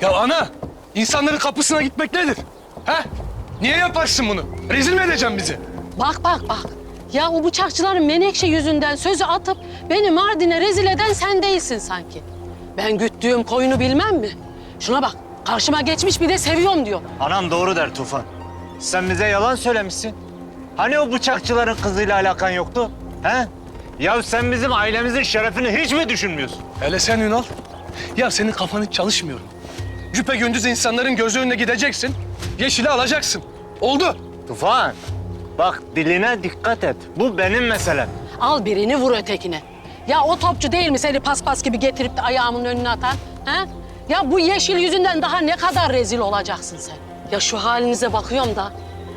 Ya ana, insanların kapısına gitmek nedir? He? Niye yaparsın bunu? Rezil mi edeceksin bizi? Bak bak bak. Ya o bıçakçıların menekşe yüzünden sözü atıp beni Mardin'e rezil eden sen değilsin sanki. Ben güttüğüm koyunu bilmem mi? Şuna bak. Karşıma geçmiş bir de seviyorum diyor. Anam doğru der Tufan. Sen bize yalan söylemişsin. Hani o bıçakçıların kızıyla alakan yoktu? He? Ya sen bizim ailemizin şerefini hiç mi düşünmüyorsun? Hele sen Ünal. Ya senin kafan hiç çalışmıyor. Mu? Güpe gündüz insanların gözü önüne gideceksin. Yeşili alacaksın. Oldu. Tufan, bak diline dikkat et. Bu benim meselem. Al birini vur ötekine. Ya o topçu değil mi seni paspas gibi getirip de ayağımın önüne atan? He? Ya bu yeşil yüzünden daha ne kadar rezil olacaksın sen? Ya şu halinize bakıyorum da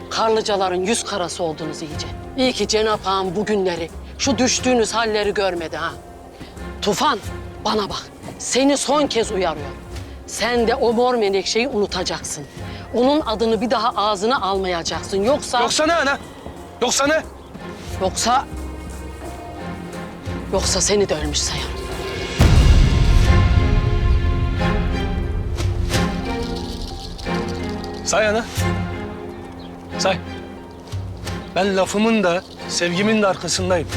karlıcaların yüz karası oldunuz iyice. İyi ki Cenap Ağam bugünleri, şu düştüğünüz halleri görmedi ha. Tufan bana bak. Seni son kez uyarıyorum. Sen de o mor menekşeyi unutacaksın. Onun adını bir daha ağzına almayacaksın. Yoksa... Yoksa ne ana? Yoksa ne? Yoksa... Yoksa seni de ölmüş sayarım. Say ana. Say. Ben lafımın da sevgimin de arkasındayım.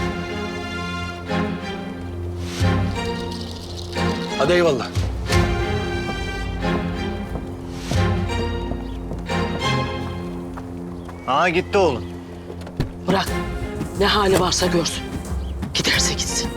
Hadi eyvallah. Ha gitti oğlum. Bırak. Ne hali varsa görsün. Giderse gitsin.